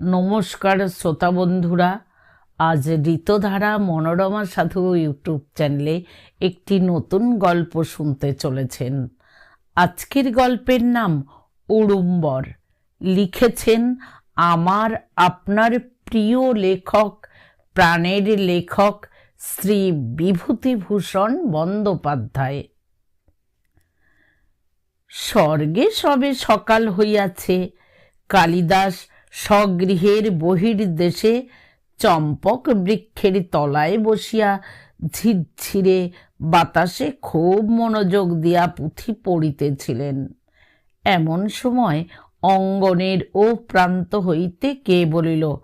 নমস্কার শ্রোতা বন্ধুরা, আজ ঋতধারা মনোরমা সাধু ইউটিউব চ্যানেলে একটি নতুন গল্প শুনতে চলেছেন। আজকের গল্পের নাম উড়ুম্বর। লিখেছেন আমার আপনার প্রিয় লেখক, প্রাণের লেখক শ্রী বিভূতিভূষণ বন্দ্যোপাধ্যায়। স্বর্গে সবে সকাল হইয়াছে। কালিদাস স্বগৃহের বহির্দেশে চম্পক বৃক্ষের তলায় বসিয়া ঝিরঝিরে বাতাসে খুব মনোযোগ দিয়া পুঁথি পড়িতেছিলেন। এমন সময় অঙ্গনের ও প্রান্ত হইতে কে বলিল,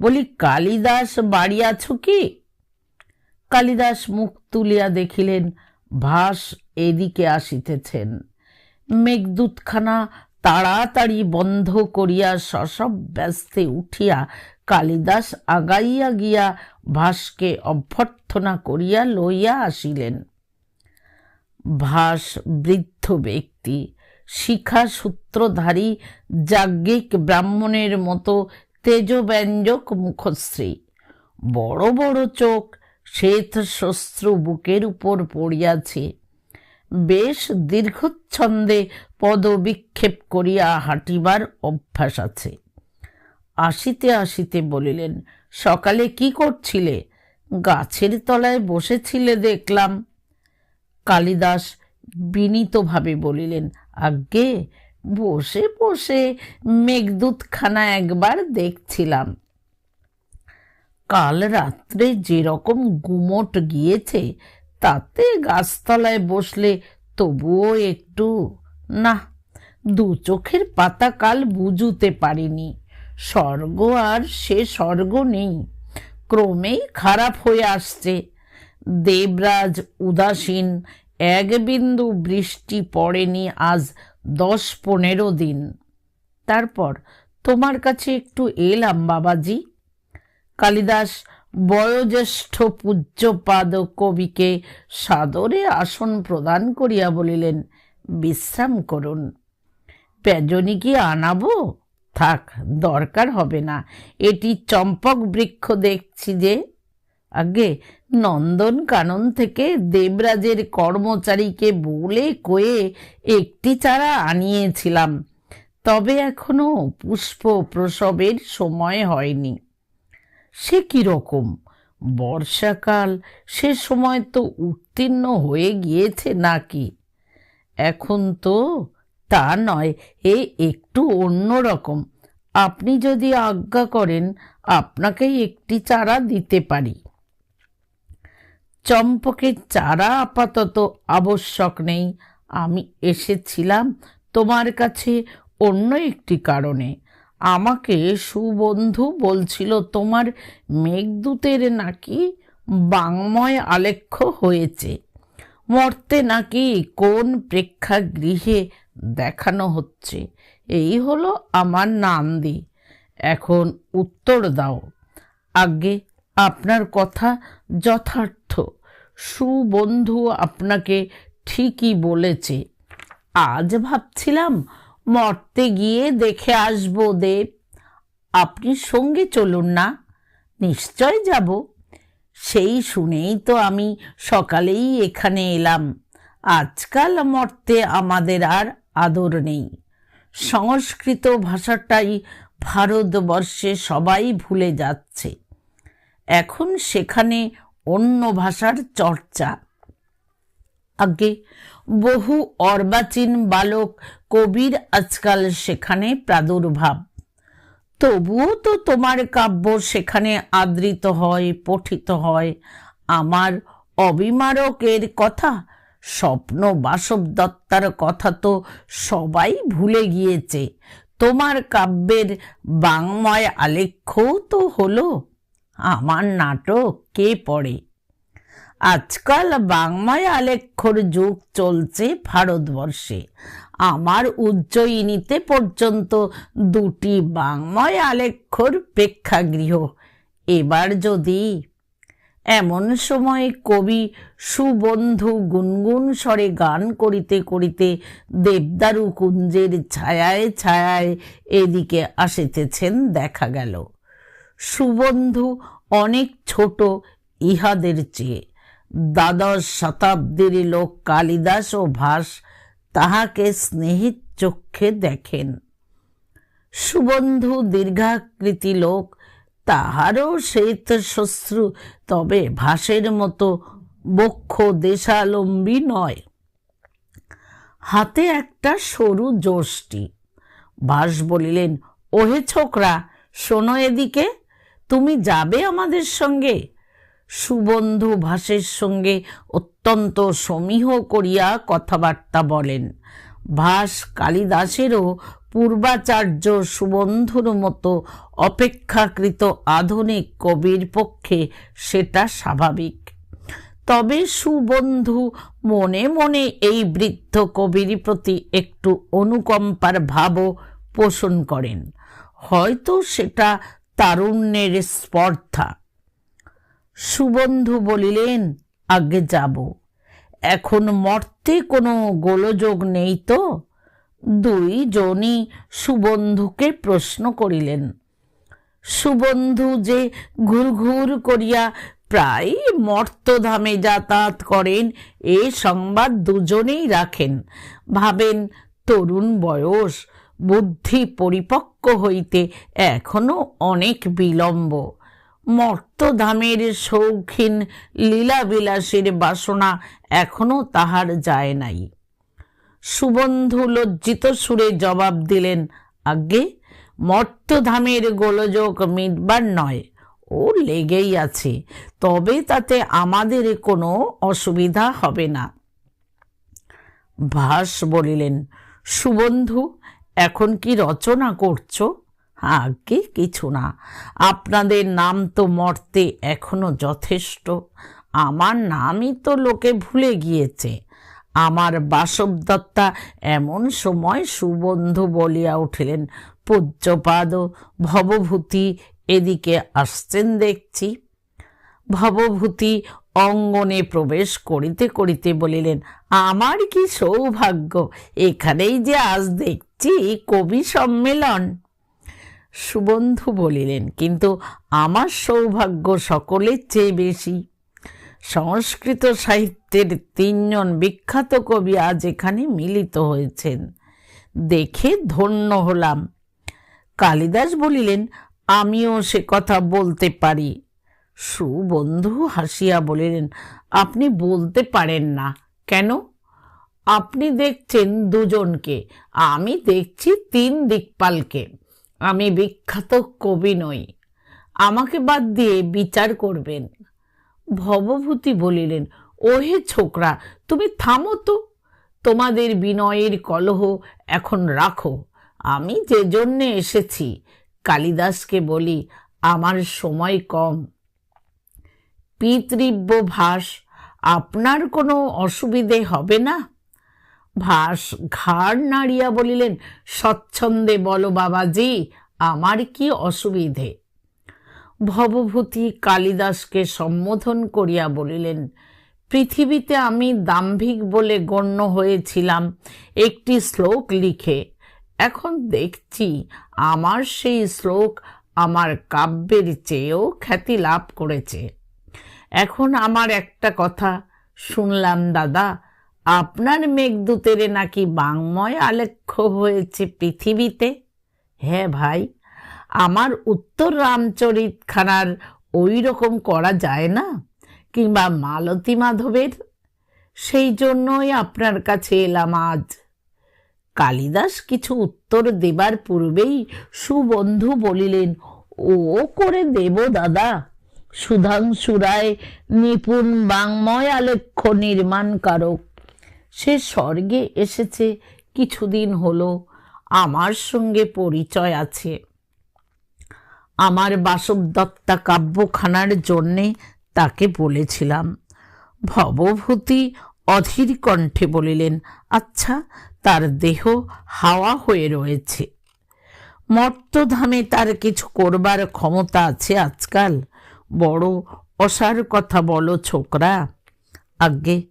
বলি, কালিদাস বাড়ি আছো কি? কালিদাস মুখ তুলিয়া দেখিলেন, ভাস এদিকে আসিতেছেন। মেঘদূতখানা তাড়াতাড়ি বন্ধ করিয়া সসব ব্যস্তে উঠিয়া কালিদাস আগাইয়া গিয়া ভাসকে অভ্যর্থনা করিয়া লইয়া আসিলেন। ভাস বৃদ্ধ ব্যক্তি শিখা সূত্রধারী যাজ্ঞিক ব্রাহ্মণের মতো তেজব্যঞ্জক মুখশ্রী। বড় বড় চোখ শ্বেত শস্ত্র বুকের উপর পড়িয়াছে। বেশ দীর্ঘচ্ছন্দে পদবিক্ষেপ করিয়া হাঁটিবার অভ্যাস আছে। আসিতে আসিতে বলিলেন, সকালে কি করছিলে? গাছের তলায় বসেছিলে দেখলাম। কালিদাস বিনীতভাবে বলিলেন, আজ্ঞে, বসে বসে মেঘদূতখানা একবার দেখছিলাম। কাল রাত্রে যেরকম গুমট গিয়েছে তাতে গাছতলায় বসলে তবুও একটু। না, দু চোখের পাতা কাল বুঝুতে পারিনি। স্বর্গ আর সে স্বর্গ নেই। ক্রমেই খারাপ হয়ে আসছে। দেবরাজ উদাসীন, এক বিন্দু বৃষ্টি পড়েনি আজ দশ পনেরো দিন। তারপর তোমার কাছে একটু এলাম, বাবাজি। কালিদাস বয়োজ্যেষ্ঠ পূজ্যপাদ কবিকে সাদরে আসন প্রদান করিয়া বলিলেন, বিশ্রাম করুন। পেজনি কি আনাবো? থাক, দরকার হবে না। এটি চম্পক বৃক্ষ দেখছি যে আগে নন্দন কানন থেকে দেবরাজের কর্মচারীকে বলে কয়ে একটি চারা আনিয়েছিলাম। তবে এখনও পুষ্প প্রসবের সময় হয়নি। সে কীরকম বর্ষাকাল, সে সময় তো উত্তীর্ণ হয়ে গিয়েছে নাকি? এখন তো তা নয়, এ একটু অন্য রকম। আপনি যদি আজ্ঞা করেন, আপনাকেই একটি চারা দিতে পারি। চম্পকের চারা আপাতত আবশ্যক নেই। আমি এসেছিলাম তোমার কাছে অন্য একটি কারণে। আমাকে সুবন্ধু বলছিল, তোমার মেঘদূতের নাকি বাংময় আলেখ্য হয়েছে। মর্তে নাকি কোন প্রেক্ষাগৃহে দেখানো হচ্ছে? এই হলো আমার নান্দি। এখন উত্তর দাও। আগে আপনার কথা যথার্থ। সুবন্ধু আপনাকে ঠিকই বলেছে। আজ ভাবছিলাম মর্তে গিয়ে দেখে আসব দেব আপনি সঙ্গে চলুন না, নিশ্চয় যাব। সেই শুনেই তো আমি সকালেই এখানে এলাম। আজকাল মর্তে আমাদের আর আদর নেই। সংস্কৃত ভাষাটাই ভারতবর্ষে সবাই ভুলে যাচ্ছে। এখন সেখানে অন্য ভাষার চর্চা। আগে বহু অর্বাচীন বালক কবির আজকাল সেখানে প্রাদুর্ভাব। তবুও তো তোমার কাব্য সেখানে আদৃত হয়, পঠিত হয়। আমার অবিমারকের কথা, স্বপ্ন বাসব দত্তার কথা তো সবাই ভুলে গিয়েছে। তোমার কাব্যের বাংময় আলেখ্যও তো হলো, আমার নাটক কে পড়ে? আজকাল বাংমায় আলেখ্যর যুগ চলছে ভারতবর্ষে। আমার উজ্জয়িনীতে পর্যন্ত দুটি বাংময় আলেখ্যর প্রেক্ষাগৃহ। এবার যদি এমন সময় কবি সুবন্ধু গুনগুন স্বরে গান করিতে করিতে দেবদারু কুঞ্জের ছায়ায় ছায়ায় এদিকে আসিতেছেন, দেখা গেল। সুবন্ধু অনেক ছোট, ইহাদের চেয়ে। দ্বাদশ শতাব্দীর লোক কালিদাস ও ভাস তাহাকে স্নেহিত চক্ষে দেখেন। সুবন্ধু দীর্ঘাকৃতি লোক, তাহারও শ্বেত শ্বশ্রু তবে ভাসের মতো বক্ষ দেশালম্বী নয়। হাতে একটা সরু যষ্টি। ভাস বলিলেন, ওহে ছোকরা, শোনো এদিকে, তুমি যাবে আমাদের সঙ্গে? সুবন্ধু ভাসের সঙ্গে অত্যন্ত সমীহ করিয়া কথাবার্তা বলেন। ভাস কালিদাসেরও পূর্বাচার্য সুবন্ধুর মতো অপেক্ষাকৃত আধুনিক কবির পক্ষে সেটা স্বাভাবিক। তবে সুবন্ধু মনে মনে এই বৃদ্ধ কবির প্রতি একটু অনুকম্পার ভাবও পোষণ করেন। হয়তো সেটা তারুণ্যের স্পর্ধা। সুবন্ধু বলিলেন, আগে যাব। এখন মর্তে কোনো গোলযোগ নেই তো? দুইজনই সুবন্ধুকে প্রশ্ন করিলেন। সুবন্ধু যে ঘুর ঘুর করিয়া প্রায় মর্তধামে যাতায়াত করেন, এ সংবাদ দুজনেই রাখেন। ভাবেন, তরুণ বয়স, বুদ্ধি পরিপক্ক হইতে এখনও অনেক বিলম্ব। মর্তধামের শৌখিন লীলাবিলাসের বাসনা এখনও তাহার যায় নাই। সুবন্ধু লজ্জিত সুরে জবাব দিলেন, আজ্ঞে, মর্তধামের গোলযোগ মিটবার নয়। ও লেগেই আছে, তবে তাতে আমাদের কোনো অসুবিধা হবে না। ভাস বলিলেন, সুবন্ধু, এখন কি রচনা করছ? আগে কিছু না। আপনাদের নাম তো মর্তে এখনও যথেষ্ট। আমার নামই তো লোকে ভুলে গিয়েছে। আমার বাসবদত্তা এমন সময় সুবন্ধু বলিয়া উঠিলেন, পূজ্যপাদ, ভবভূতি এদিকে আসছেন দেখছি। ভবভূতি অঙ্গনে প্রবেশ করিতে করিতে বলিলেন, আমার কি সৌভাগ্য? এখানেই যে আজ দেখছি কবি সম্মেলন। সুবন্ধু বলিলেন, কিন্তু আমার সৌভাগ্য সকলের চেয়ে বেশি। সংস্কৃত সাহিত্যের তিনজন বিখ্যাত কবি আজ এখানে মিলিত হয়েছেন। দেখে ধন্য হলাম। কালিদাস বলিলেন, আমিও সে কথা বলতে পারি। সুবন্ধু হাসিয়া বলিলেন, আপনি বলতে পারেন না। কেন? আপনি দেখছেন দুজনকে, আমি দেখছি তিন দিকপালকে। আমি বিখ্যাত কবি নই। আমাকে বাদ দিয়ে বিচার করবেন। ভবভূতি বলিলেন, ওহে ছোকরা, তুমি থামো তো। তোমাদের বিনয়ের কলহ এখন রাখো। আমি যে জন্যে এসেছি, কালিদাসকে বলি, আমার সময় কম। পিতৃব্য ভাস আপনার কোনো অসুবিধে হবে না? ভাস ঘাড় নাড়িয়া বলিলেন, স্বচ্ছন্দে বলো বাবাজি, আমার কি অসুবিধে? ভবভূতি কালিদাসকে সম্বোধন করিয়া বলিলেন, পৃথিবীতে আমি দাম্ভিক বলে গণ্য হয়েছিলাম, একটি শ্লোক লিখে। এখন দেখছি, আমার সেই শ্লোক আমার কাব্যের চেয়েও খ্যাতি লাভ করেছে। এখন আমার একটা কথা শুনলাম দাদা আপনার মেঘদূতের নাকি বাংময় আলেখ্য হয়েছে পৃথিবীতে? হ্যাঁ ভাই, আমার উত্তর রামচরিতখানার ওই রকম করা যায় না, কিংবা মালতী মাধবের? সেই জন্যই আপনার কাছে এলাম আজ। কালিদাস কিছু উত্তর দেবার পূর্বেই সুবন্ধু বলিলেন, ও করে দেব দাদা। সুধাংশু রায় নিপুণ বাংময় আলেখ্য নির্মাণকারক সে স্বর্গে এসেছে, কিছুদিন হলো আমার সঙ্গে পরিচয় আছে। আমার বাসবদত্তা কাব্যখানার জন্যে তাকে বলেছিলাম। ভবভূতি অধীর কণ্ঠে বলিলেন আচ্ছা তার দেহ হাওয়া হয়ে রয়েছে। মর্তধামে তার কিছু করবার ক্ষমতা আছে আজকাল। বড় অসার কথা বলো ছোকরা। আজ্ঞে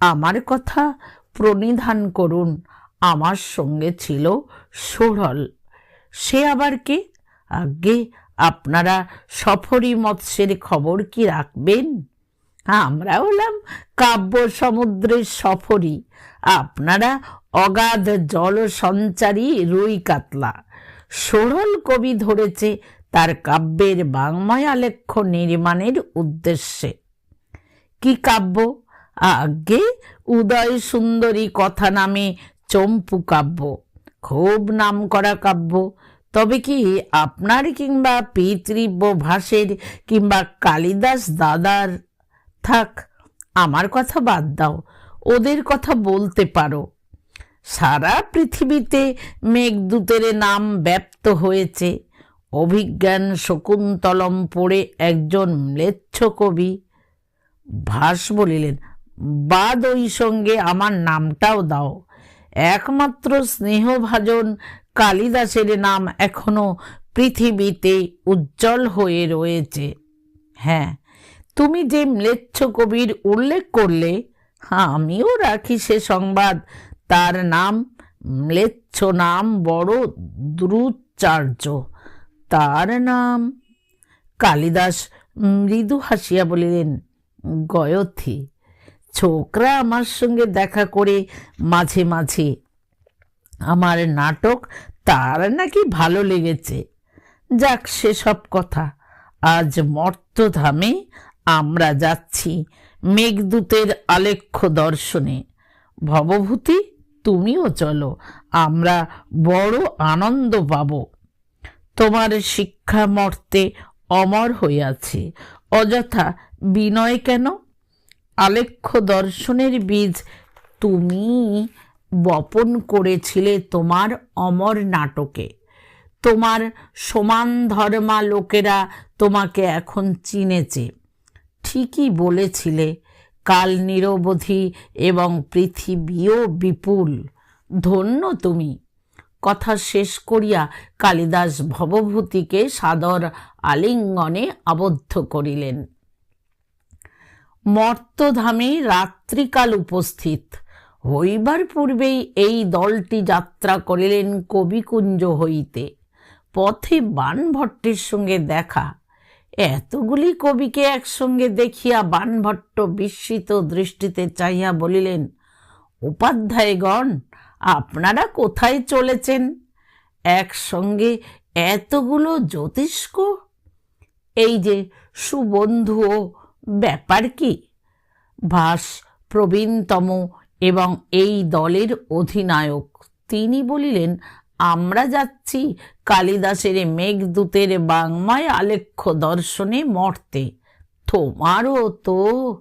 আমার কথা প্রণিধান করুন। আমার সঙ্গে ছিল সোরল। সে আবার কে? আজ্ঞে আপনারা সফরি মৎস্যের খবর কি রাখবেন? আমরা হলাম কাব্য সমুদ্রের সফরি। আপনারা অগাধ জল সঞ্চারী রুই কাতলা। সরল কবি ধরেছে তার কাব্যের বাংময় আলেখ্য নির্মাণের উদ্দেশ্যে। কি কাব্য? আগে উদয় সুন্দরী কথা নামে চম্পু কাব্য, খুব নাম করা কাব্য। তবে কি আপনার কিংবা পিতৃব্য ভাষের কিংবা কালিদাস দাদার? থাক, আমার কথা বাদ দাও, ওদের কথা বলতে পারো। সারা পৃথিবীতে মেঘদূতের নাম ব্যপ্ত হয়েছে। অভিজ্ঞান শকুন্তলম পড়ে একজন ম্লেচ্ছ কবি। ভাস বলিলেন বাদ ওই সঙ্গে আমার নামটাও দাও। একমাত্র স্নেহভাজন কালিদাসের নাম এখনও পৃথিবীতে উজ্জ্বল হয়ে রয়েছে। হ্যাঁ তুমি যে ম্লেচ্ছ কবির উল্লেখ করলে হ্যাঁ আমিও রাখি সে সংবাদ। তার নাম, ম্লেচ্ছ নাম বড় দ্রুচার্য তার নাম, কালিদাস মৃদু হাসিয়া বলিলেন, গয়থি। ছোকরা আমার সঙ্গে দেখা করে মাঝে মাঝে। আমার নাটক তার নাকি ভালো লেগেছে। যাক সেসব কথা। আজ মর্তধামে আমরা যাচ্ছি মেঘদূতের আলেখ্য দর্শনে। ভবভূতি, তুমিও চলো, আমরা বড় আনন্দ পাব। তোমার শিক্ষা মর্তে অমর হইয়াছে অযথা বিনয় কেন? আলেখ্য দর্শনের বীজ তুমি বপন করেছিলে তোমার অমর নাটকে। তোমার সমান ধর্মা লোকেরা তোমাকে এখন চিনেছে। ঠিকই বলেছিলে, কাল নিরবধি এবং পৃথিবীও বিপুল। ধন্য তুমি। কথা শেষ করিয়া কালিদাস ভবভূতিকে সাদর আলিঙ্গনে আবদ্ধ করিলেন। মর্তধামে রাত্রিকাল উপস্থিত। হইবার পূর্বেই এই দলটি যাত্রা করিলেন কবিকুঞ্জ হইতে। পথে বানভট্টের সঙ্গে দেখা। এতগুলি কবিকে একসঙ্গে দেখিয়া বানভট্ট বিস্মিত দৃষ্টিতে চাইয়া বলিলেন, উপাধ্যায়গণ, আপনারা কোথায় চলেছেন? একসঙ্গে এতগুলো জ্যোতিষ্ক? এই যে সুবন্ধুও ব্যাপার কি? ভাস প্রবীণতম এবং এই দলের অধিনায়ক। তিনি বলিলেন, আমরা যাচ্ছি কালিদাসের মেঘদূতের বাংমায় আলেখ্য দর্শনে মর্তে। তোমারও তো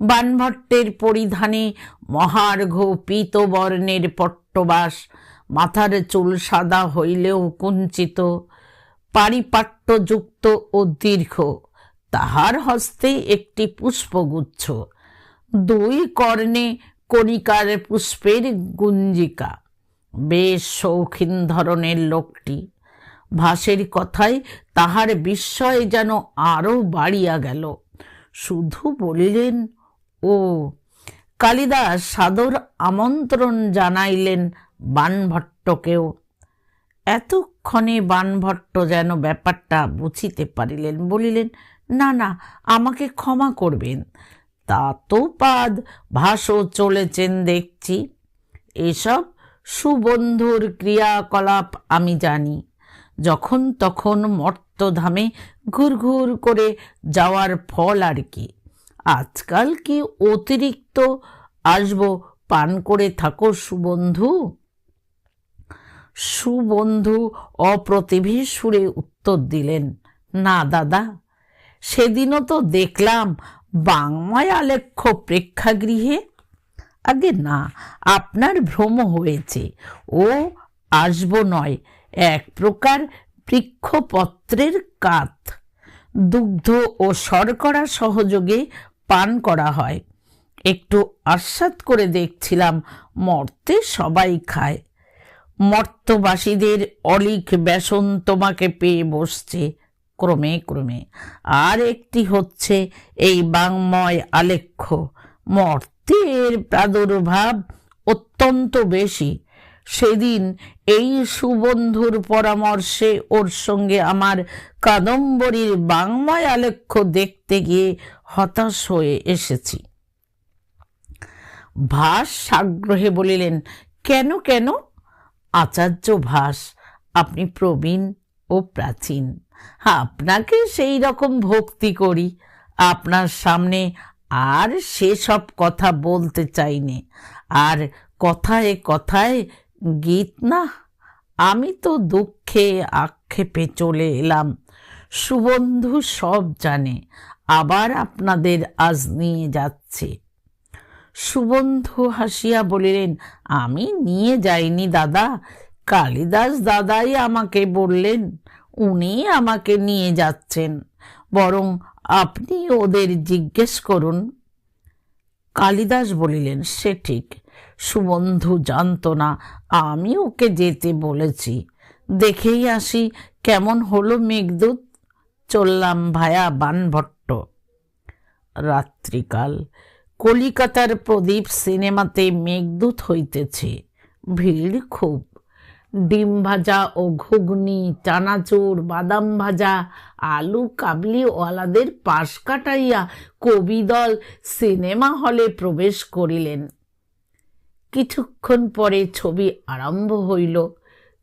বানভট্টের পরিধানে মহার্ঘ পীতবর্ণের পট্টবাস। মাথার চুল সাদা হইলেও কুঞ্চিত, পারিপাট্যযুক্ত ও দীর্ঘ। তাহার হস্তে একটি পুষ্পগুচ্ছ। দুই কর্ণে কণিকার পুষ্পের গুঞ্জিকা। বেশ শৌখিন ধরনের লোকটি। ভাসের কথায় তাহার বিস্ময় যেন আরও বাড়িয়া গেল। শুধু বলিলেন, ও, কালিদাস সাদর আমন্ত্রণ জানাইলেন বানভট্টকেও। এতক্ষণে বানভট্ট যেন ব্যাপারটা বুঝিতে পারিলেন। বলিলেন না না, আমাকে ক্ষমা করবেন। তা তো পাদ ভাসও চলেছেন দেখছি। এসব সুবন্ধুর ক্রিয়াকলাপ আমি জানি। যখন তখন মর্তধামে ঘুরঘুর করে যাওয়ার ফল আর কি। আজকাল কি অতিরিক্ত আসব, পান করে থাকো সুবন্ধু? সুবন্ধু অপ্রতিভীর সুরে উত্তর দিলেন, না, দাদা। সেদিনও তো দেখলাম বাংমায় আলেখ্য প্রেক্ষাগৃহে। আগে না, আপনার ভ্রম হয়েছে। ও আসব নয়, এক প্রকার বৃক্ষপত্রের কাত। দুগ্ধ ও শর্করা সহযোগে পান করা হয়। একটু আস্বাদ করে দেখছিলাম, মর্তে সবাই খায়। মর্তবাসীদের অলিক বেসন তোমাকে পেয়ে বসছে। ক্রমে ক্রমে। আর একটি হচ্ছে এই বাংময় আলেখ্য। মর্তের প্রাদুর্ভাব অত্যন্ত বেশি। সেদিন এই সুবন্ধুর পরামর্শে ওর সঙ্গে আমার কাদম্বরীর বাংময় আলেখ্য দেখতে গিয়ে হতাশ হয়ে এসেছি। ভাস সাগ্রহে বলিলেন, কেন কেন? আচার্য ভাস, আপনি প্রবীণ ও প্রাচীন। আপনাকে সেই রকম ভক্তি করি। আপনার সামনে আর সেসব কথা বলতে চাইনে। আর কথায় কথায় গীত না, আমি তো দুঃখে আক্ষেপে চলে এলাম। সুবন্ধু সব জানে, আবার আপনাদের আজ নিয়ে যাচ্ছে। সুবন্ধু হাসিয়া বলিলেন, আমি নিয়ে যাইনি দাদা, কালিদাস দাদাই আমাকে বললেন। উনি আমাকে নিয়ে যাচ্ছেন। বরং আপনি ওদের জিজ্ঞেস করুন। কালিদাস বলিলেন, সে ঠিক। সুবন্ধু জানতো না। আমি ওকে যেতে বলেছি। দেখেই আসি কেমন হলো মেঘদূত। চললাম ভায়া বানভট্ট। রাত্রিকাল। কলিকাতার প্রদীপ সিনেমাতে মেঘদূত হইতেছে। ভিড় খুব। ডিম ভাজা ও ঘুগনি, চানাচুর, বাদাম ভাজা, আলু কাবলিওয়ালাদের পাশ কাটাইয়া কবিদল সিনেমা হলে প্রবেশ করিলেন। কিছুক্ষণ পরে ছবি আরম্ভ হইল।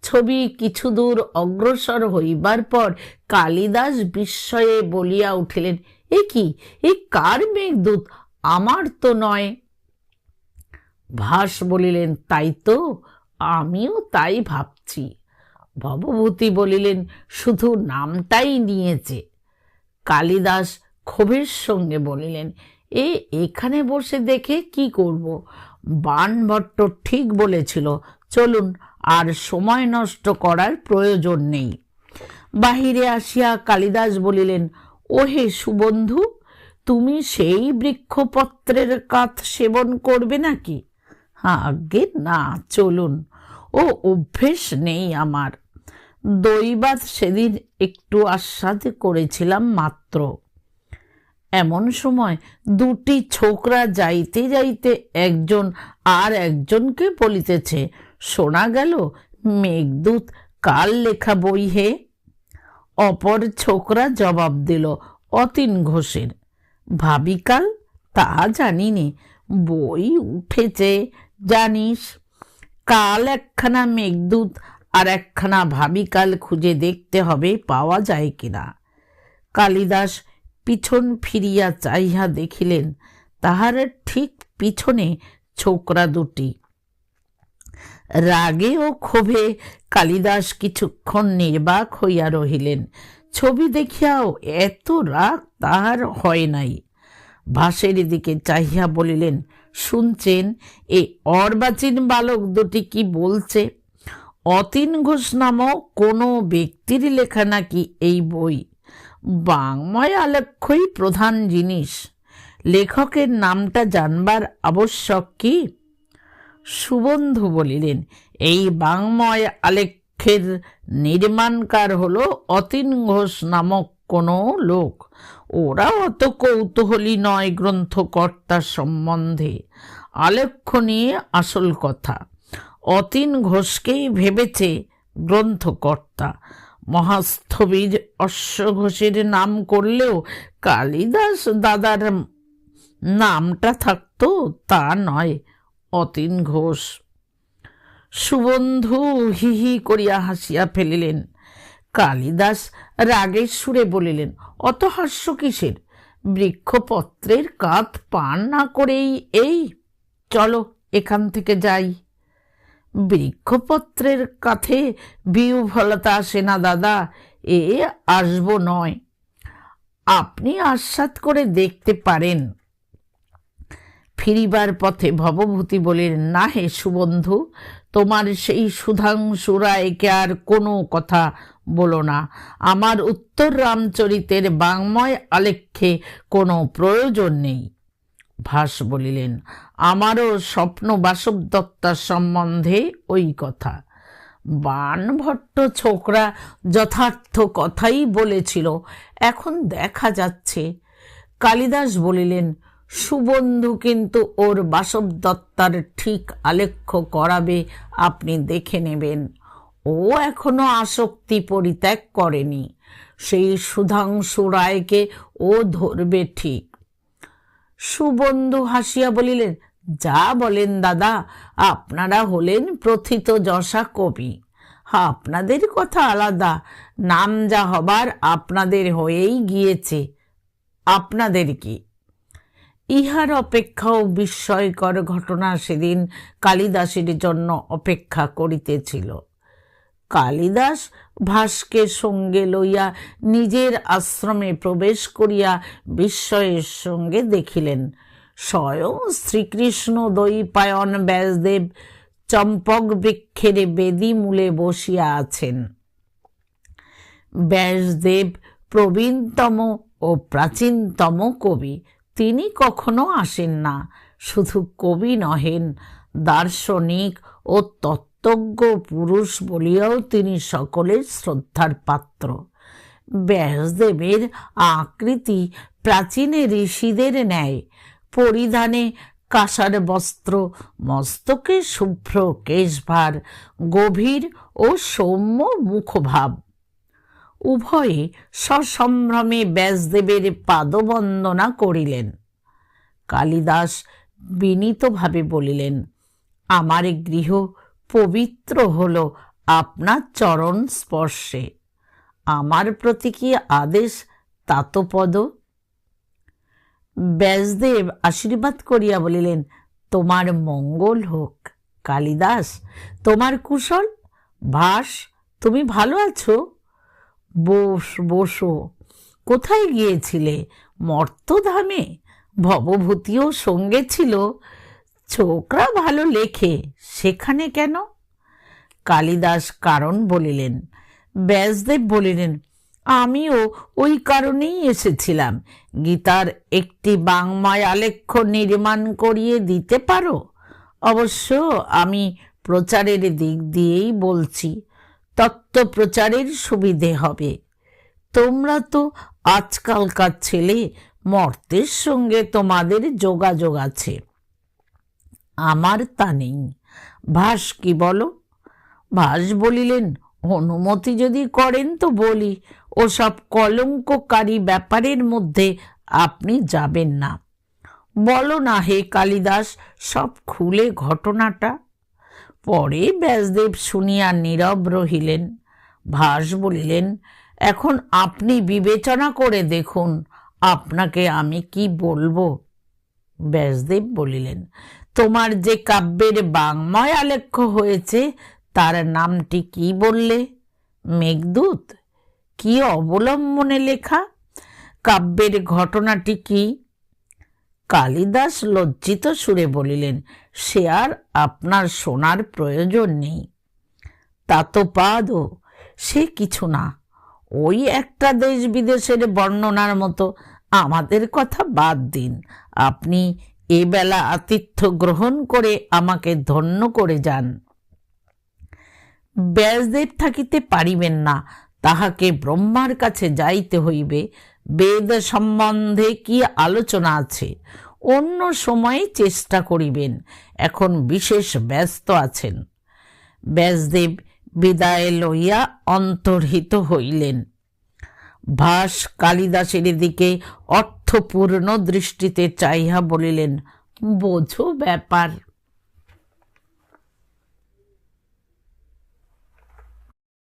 ছবি কিছু দূর অগ্রসর হইবার পর কালিদাস বিস্ময়ে বলিয়া উঠিলেন, এ কি? এ কার মেঘদূত আমার তো নয়। ভাস বলিলেন, তাই তো। আমিও তাই ভাবছি। ভবভূতি বলিলেন, শুধু নামটাই নিয়েছে কালিদাস ক্ষোভের সঙ্গে বলিলেন, এ এখানে বসে দেখে কি করব? বানভট্ট ঠিক বলেছিল, চলুন আর সময় নষ্ট করার প্রয়োজন নেই। বাহিরে আসিয়া কালিদাস বলিলেন, ওহে সুবন্ধু, তুমি সেই বৃক্ষপত্রের কাঠ সেবন করবে নাকি? আগে না, চলুন। ও অভ্যেস নেই আমার। দৈবাত সেদিন একটু আস্বাদ করেছিলাম মাত্র। এমন সময় দুটি ছোকরা যাইতে যাইতে একজন আর একজনকে বলিতেছে, শোনা গেল, মেঘদূত কাল লেখা বই হে? অপর ছোকরা জবাব দিল, অতীন ঘোষের। ভাবিকাল তা জানি নে বই উঠেছে, জানিস? কাল একখানা মেঘদূত আর একখানা ভাবিকাল খুঁজে দেখতে হবে পাওয়া যায় কিনা। কালিদাস পিছন ফিরিয়া চাইয়া দেখিলেন, তাহার ঠিক পিছনে ছোকরা দুটি। রাগে ও ক্ষোভে কালিদাস কিছুক্ষণ নির্বাক হইয়া রহিলেন। ছবি দেখিয়াও এত রাগ তাহার হয় নাই। ভাসের দিকে চাহিয়া বলিলেন শুনছেন? এই অর্বাচীন বালক দুটি কি বলছে? অতীন ঘোষ নামক কোনো ব্যক্তির লেখা নাকি এই বই? বাংময় আলেখ্যই প্রধান জিনিস। লেখকের নামটা জানবার আবশ্যক কি? সুবন্ধু বলিলেন, এই বাংময় আলেখ্যের নির্মাণকার হলো অতীন ঘোষ নামক কোনো লোক। ওরা অত কৌতূহলী নয় গ্রন্থকর্তার সম্বন্ধে। আলেখ্য নিয়ে আসল কথা। অতীন ঘোষকেই ভেবেছে গ্রন্থকর্তা। মহাস্থবির অশ্ব ঘোষের নাম করলেও কালিদাস দাদার নামটা থাকতো তা নয়, অতীন ঘোষ। সুবন্ধু হি হি করিয়া হাসিয়া ফেলিলেন। কালিদাস রাগের সুরে বলিলেন অত হাস্য কিসের? বৃক্ষপত্রের কাত পান না করেই এই। চলো এখান থেকে যাই। বৃক্ষপত্রের কাছে বিউফলতা আসে না দাদা, এ আসব নয়। আপনি আস্বাদ করে দেখতে পারেন। ফিরিবার পথে ভবভূতি বলিলেন না হে সুবন্ধু তোমার সেই সুধাংশু রায়কে আর কোনো কথা বলো না। আমার উত্তর রামচরিতের বাংময় আলেখ্যে কোনো প্রয়োজন নেই। ভাস বলিলেন, আমারও স্বপ্ন বাসব দত্তার সম্বন্ধে ওই কথা। বানভট্ট ছোকরা যথার্থ কথাই বলেছিল, এখন দেখা যাচ্ছে। কালিদাস বলিলেন সুবন্ধু কিন্তু ওর বাসব দত্তার ঠিক আলেখ্য করাবে আপনি দেখে নেবেন। ও এখনও আসক্তি পরিত্যাগ করেনি। সেই সুধাংশু রায়কে ও ধরবে ঠিক। সুবন্ধু হাসিয়া বলিলেন, যা বলেন দাদা, আপনারা হলেন প্রথিত যশা কবি। আপনাদের কথা আলাদা, নাম যা হবার আপনাদের হয়েই গিয়েছে। আপনাদের কি? ইহার অপেক্ষাও বিস্ময়কর ঘটনা সেদিন কালিদাসের জন্য অপেক্ষা করিতেছিল। কালিদাস ভাসকে সঙ্গে লইয়া নিজের আশ্রমে প্রবেশ করিয়া বিস্ময়ের সঙ্গে দেখিলেন, স্বয়ং শ্রীকৃষ্ণ দৈপায়ন ব্যাসদেব চম্পক বৃক্ষের বেদি মূলে বসিয়া আছেন। ব্যাসদেব প্রবীণতম ও প্রাচীনতম কবি তিনি কখনো আসেন না। শুধু কবি নহেন, দার্শনিক ও তত্ত্বজ্ঞ পুরুষ বলিয়াও তিনি সকলের শ্রদ্ধার পাত্র। ব্যাসদেবের আকৃতি প্রাচীনে ঋষিদের ন্যায়। পরিধানে কাঁসার বস্ত্র, মস্তকে শুভ্র কেশভার, গভীর ও সৌম্য মুখভাব। উভয়ে সসম্ভ্রমে ব্যাসদেবের পাদবন্দনা করিলেন। কালিদাস বিনীতভাবে বলিলেন, আমার গৃহ পবিত্র হল আপনার চরণ স্পর্শে। আমার প্রতি কি আদেশ তাতপদ? ব্যাসদেব আশীর্বাদ করিয়া বলিলেন, তোমার মঙ্গল হোক। কালিদাস, তোমার কুশল ভাস তুমি ভালো আছো? বস, বসো, কোথায় গিয়েছিলে? মর্তধামে? ভবভূতিও সঙ্গে ছিল। ছোকরা ভালো লেখে, সেখানে কেন? কালিদাস কারণ বলিলেন। ব্যাসদেব বলিলেন, আমিও ওই কারণেই এসেছিলাম। গীতার একটি বাংমায় আলেখ্য নির্মাণ করিয়ে দিতে পারো? অবশ্য আমি প্রচারের দিক দিয়েই বলছি। তত্ত্ব প্রচারের সুবিধে হবে। তোমরা তো আজকালকার ছেলে, মর্তের সঙ্গে তোমাদের যোগাযোগ আছে। আমার তা নেই। ভাস কি বলো? ভাস বলিলেন, অনুমতি যদি করেন তো বলি, ওসব কলঙ্ককারী ব্যাপারের মধ্যে আপনি যাবেন না। বলো না হে কালিদাস, সব খুলে ঘটনাটা। পরে ব্যাসদেব শুনিয়া নীরব রহিলেন। ভাস বলিলেন, এখন আপনি বিবেচনা করে দেখুন, আপনাকে আমি কি বলব? ব্যাসদেব বলিলেন, তোমার যে কাব্যের বাংময় আলেখ্য হয়েছে, তার নামটি কি বললে? মেঘদূত, কি অবলম্বনে লেখা? কাব্যের ঘটনাটি কি কালিদাস লজ্জিত সুরে বলিলেন, সে আর আপনার শোনার প্রয়োজন নেই। তাতপাদও সে কিছু না। ওই একটা দেশ বিদেশের বর্ণনার মতো। আমাদের কথা বাদ দিন। আপনি এবেলা আতিথ্য গ্রহণ করে আমাকে ধন্য করে যান। ব্যাসদেব থাকিতে পারিবেন না। তাহাকে ব্রহ্মার কাছে যাইতে হইবে। বেদ সম্বন্ধে কি আলোচনা আছে? অন্য সময়ে চেষ্টা করিবেন। এখন বিশেষ ব্যস্ত আছেন। ব্যাসদেব বিদায় লইয়া অন্তর্হিত হইলেন। ভাস কালিদাসের দিকে অর্থপূর্ণ দৃষ্টিতে চাইহা বলিলেন, বোঝো ব্যাপার।